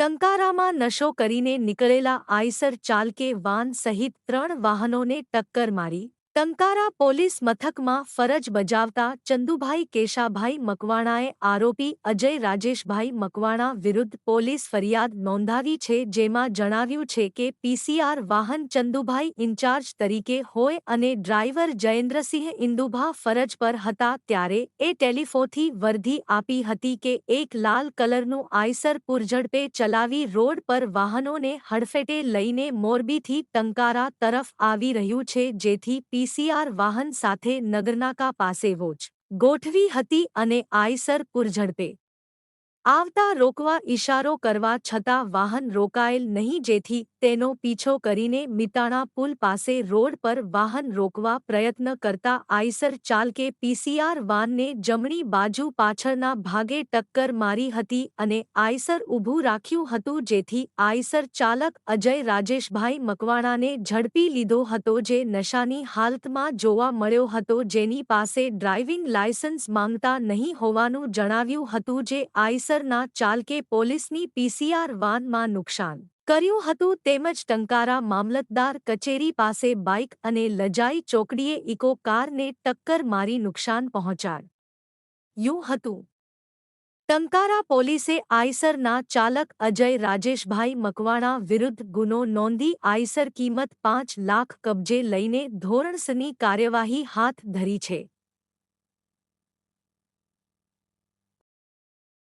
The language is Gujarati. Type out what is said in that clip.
ટંકારામાં નશો કરીને નીકળેલા આઈસર ચાલકે વાન સહિત ત્રણ વાહનોને ટક્કર મારી. ટંકારા પોલીસ મથકમાં ફરજ બજાવતા ચંદુભાઈ કેશાભાઈ મકવાણાએ આરોપી અજય રાજેશભાઈ મકવાણા વિરુદ્ધ પોલીસ ફરિયાદ નોંધાવી છે જેમાં જણાવ્યું છે કે પીસીઆર વાહન ચંદુભાઈ ઇન્ચાર્જ તરીકે હોય અને ડ્રાઈવર જયેન્દ્રસિંહ ઇન્દુભા ફરજ પર હતા ત્યારે એ ટેલિફોથી વર્ધી આપી હતી કે એક લાલ કલરનું આઈસર પૂરઝડપે ચલાવી રોડ પર વાહનોને હડફેટે લઈને મોરબીથી ટંકારા તરફ આવી રહ્યું છે જેથી પીસીઆર વાહન સાથે નગરનાકા પાસે વોચ ગોઠવી હતી અને આયસર પૂરઝડપે. આવતા રોકવા ઇશારો કરવા છતાં વાહન રોકાયેલ નહીં જેથી તેનો પીછો કરીને મિતાણા પુલ પાસે રોડ પર વાહન રોકવા પ્રયત્ન કરતા આઈસર ચાલકે પીસીઆર વાનને જમણી બાજુ પાછળના ભાગે ટક્કર મારી હતી અને આઈસર ઊભું રાખ્યું હતું જેથી આઈસર ચાલક અજય રાજેશભાઈ મકવાણાને ઝડપી લીધો હતો જે નશાની હાલતમાં જોવા મળ્યો હતો જેની પાસે ડ્રાઇવિંગ લાયસન્સ માંગતા નહીં હોવાનું જણાવ્યું હતું જે આઈસરના ચાલકે પોલીસની પીસીઆર વાનમાં નુકસાન કર્યું હતું તેમજ ટંકારા મામલતદાર કચેરી પાસે બાઇક અને લજાઈ ચોકડીએ ઇકો કારને ટક્કર મારી નુકસાન પહોંચાડ. યું હતું. ટંકારા પોલીસે આઈસરના ચાલક અજય રાજેશભાઈ મકવાણા વિરુદ્ધ ગુનો નોંધી આઈસર કિંમત પાંચ લાખ કબજે લઈને ધોરણસરની કાર્યવાહી હાથ ધરી છે.